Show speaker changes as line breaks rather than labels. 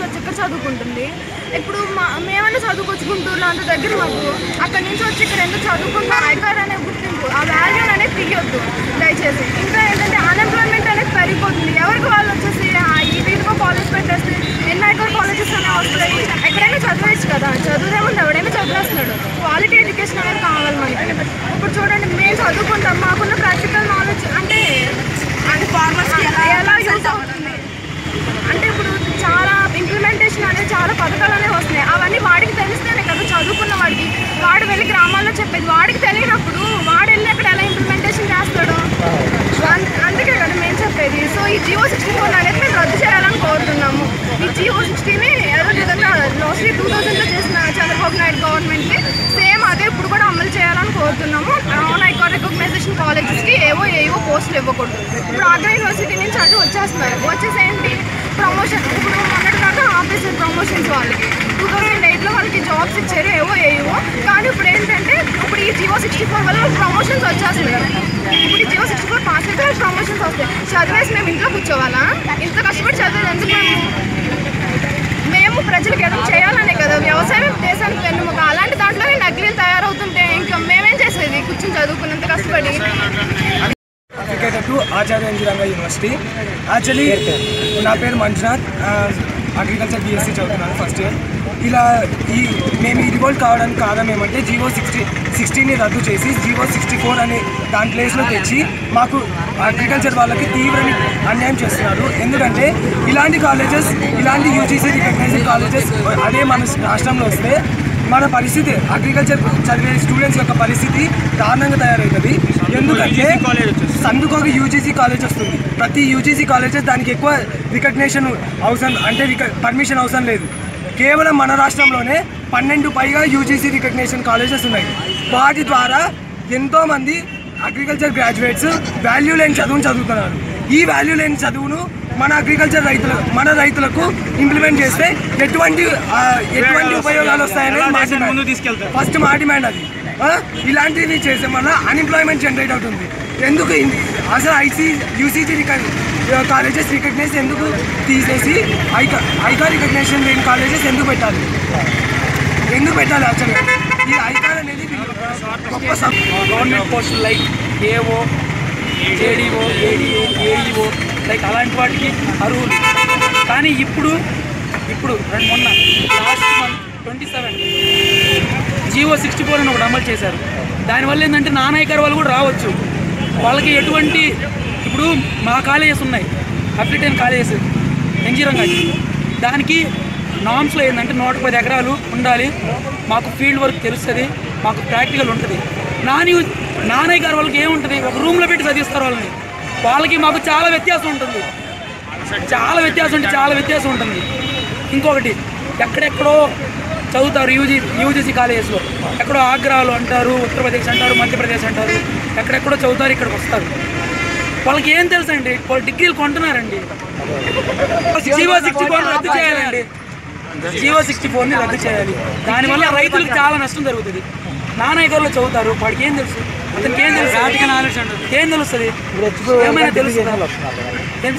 నుంచి వచ్చి ఇక్కడ చదువుకుంటుంది. ఇప్పుడు మా మేమన్నా చదువుకోవచ్చు గుంటూరులో అంత దగ్గర మాకు. అక్కడ నుంచి వచ్చి ఇక్కడ ఎందుకు చదువుకుంటున్నాం? ఐకార్ అనే గుర్తింపు ఆ వాల్యూ అనేది తీయొద్దు. దయచేసి. ఇంకా ఏంటంటే అన్ఎంప్లాయ్మెంట్ అనేది పెరిగిపోతుంది. ఎవరికి వాళ్ళు వచ్చి చెప్పేది వాడికి తెలియనప్పుడు వాడు వెళ్ళి అక్కడ ఎలా ఇంప్లిమెంటేషన్ చేస్తాడు? అందుకే కదా మేము చెప్పేది. సో ఈ జియో సిక్స్టీ ఫోర్ అనేది మేము రద్దు చేయాలని కోరుతున్నాము. ఈ జియో సిక్స్టీని ఏదో విధంగా లాస్ట్ టూ థౌజండ్లో చేసిన చంద్రబాబు నాయుడు గవర్నమెంట్కి సేమ్ అదే ఇప్పుడు కూడా అమలు చేయాలని కోరుతున్నాము. నాన్ ఐకాన్ రికగ్నైజేషన్ కాలేజెస్కి ఏవో ఏవో పోస్టులు ఇవ్వకూడదు. ఇప్పుడు ఆగ్రా యూనివర్సిటీ నుంచి అటు వచ్చేస్తున్నారు. వచ్చేసి ఏంటి ప్రమోషన్ ఇప్పుడు మొన్నటి దాకా ఆపేసారు ప్రమోషన్స్ వాళ్ళకి టూ థౌసండ్ ఎయిట్లో వాళ్ళకి జాబ్స్ ఇచ్చారు ఏవో ఏవో కానీ ఇప్పుడు ఏంటంటే ఇప్పుడు ఈ జియో సిక్స్టీ ఫోర్ వల్ల ప్రమోషన్స్ కదా ఇప్పుడు జియో సిక్స్టీ ఫోర్ పాస్ అయితే ప్రమోషన్స్ వస్తాయి. చదివేసి మేము ఇంట్లో కూర్చోవాలా? ఇంత కష్టపడి చదివేది ఎందుకు మేము మేము ప్రజలకు ఏదో చేయాలనే కదా. వ్యవసాయం దేశానికి వెన్నుముక అలాంటి దాంట్లోనే నకిలీలు తయారవుతుంటే ఇంకా మేమేం చేసేది? కూర్చొని చదువుకున్నంత కష్టపడి.
To Acharya engineering university. Actually నా పేరు మంజునాథ్. అగ్రికల్చర్ బీఎస్సీ చదువుతున్నాను ఫస్ట్ ఇయర్ ఇలా ఈ మేము ఈ రివోల్ట్ కావడానికి కారణం ఏమంటే జీవో సిక్స్టీ సిక్స్టీని రద్దు చేసి జీవో సిక్స్టీ ఫోర్ అనే దాని ప్లేస్లో తెచ్చి మాకు అగ్రికల్చర్ వాళ్ళకి తీవ్ర అన్యాయం చేస్తున్నారు. ఎందుకంటే ఇలాంటి కాలేజెస్ ఇలాంటి యూజీసీ రికగ్నైజ్డ్ కాలేజెస్ అదే మన రాష్ట్రంలో వస్తే మన పరిస్థితి అగ్రికల్చర్ చదివే స్టూడెంట్స్ యొక్క పరిస్థితి దారుణంగా తయారవుతుంది ఎందుకంటే సందుకు ఒక యూజీసీ కాలేజ్ వస్తుంది. ప్రతి యూజీసీ కాలేజెస్ దానికి ఎక్కువ రికగ్నేషన్ అవసరం అంటే పర్మిషన్ అవసరం లేదు. కేవలం మన రాష్ట్రంలోనే పన్నెండు పైగా యూజీసీ రికగ్నేషన్ కాలేజెస్ ఉన్నాయి. వాటి ద్వారా ఎంతోమంది అగ్రికల్చర్ గ్రాడ్యుయేట్స్ వాల్యూ లేని చదువును చదువుతున్నారు. ఈ వాల్యూ లేని చదువును మన అగ్రికల్చర్ రైతుల మన రైతులకు ఇంప్లిమెంట్ చేస్తే ఎటువంటి ఎటువంటి ఉపయోగాలు వస్తాయని. ఫస్ట్ మా డిమాండ్. అది. ఇలాంటివి చేసే వల్ల అన్ఎంప్లాయ్మెంట్ జనరేట్ అవుతుంది. ఎందుకు అసలు ఐసీ యూసీజీ కాలేజెస్ రికగ్నైజ్ ఎందుకు తీసేసి? ఐకా ఐకా రికగ్నేషన్ లేని కాలేజెస్ ఎందుకు పెట్టాలి? ఎందుకు పెట్టాలి యాక్చువల్గా ఈ ఐకాన్ అనేది గొప్ప
గవర్నమెంట్ పోస్టులు like AO JDO ADO AEO like అలాంటి వాటికి అర్హులు. కానీ ఇప్పుడు ఇప్పుడు రెండు మొన్న last month twenty seven GO sixty four అని ఒకటి అమలు చేశారు. దానివల్ల ఏంటంటే నాన్ ఐకార్ వాళ్ళు కూడా రావచ్చు. వాళ్ళకి ఎటువంటి ఇప్పుడు మా కాలేజెస్ ఉన్నాయి. అప్లిటైన్ కాలేజెస్ ఎంజీరంగాటి దానికి నామ్స్లో ఏంటంటే నూట పది ఎకరాలు ఉండాలి. మాకు ఫీల్డ్ వర్క్ తెలుస్తుంది మాకు ప్రాక్టికల్ ఉంటుంది. నాని నానయ్య గారు వాళ్ళకి ఏముంటుంది? ఒక రూమ్లో పెట్టి చదివిస్తారు వాళ్ళని. వాళ్ళకి మాకు చాలా వ్యత్యాసం ఉంటుంది. చాలా వ్యత్యాసం ఉంటుంది చాలా వ్యత్యాసం ఉంటుంది. ఇంకొకటి ఎక్కడెక్కడో చదువుతారు యూజీ యూజీసీ కాలేజెస్లో. ఎక్కడో ఆగ్రాలో అంటారు ఉత్తరప్రదేశ్ అంటారు మధ్యప్రదేశ్ అంటారు. ఎక్కడెక్కడో చదువుతారు ఇక్కడికి వస్తారు. వాళ్ళకి ఏం తెలుసండి? వాళ్ళు డిగ్రీలు కొంటున్నారండి. జీవో సిక్స్టీ ఫోర్ రద్దు చేయాలండి. జీవో సిక్స్టీ ఫోర్ని రద్దు చేయాలి. దానివల్ల రైతులకు చాలా నష్టం జరుగుతుంది. నాన్నగారులో చదువుతారు. వాడికి ఏం తెలుసు? అతనికి ఏం తెలుసు? ఏం తెలుస్తుంది? ఏమైనా తెలుసు ఏం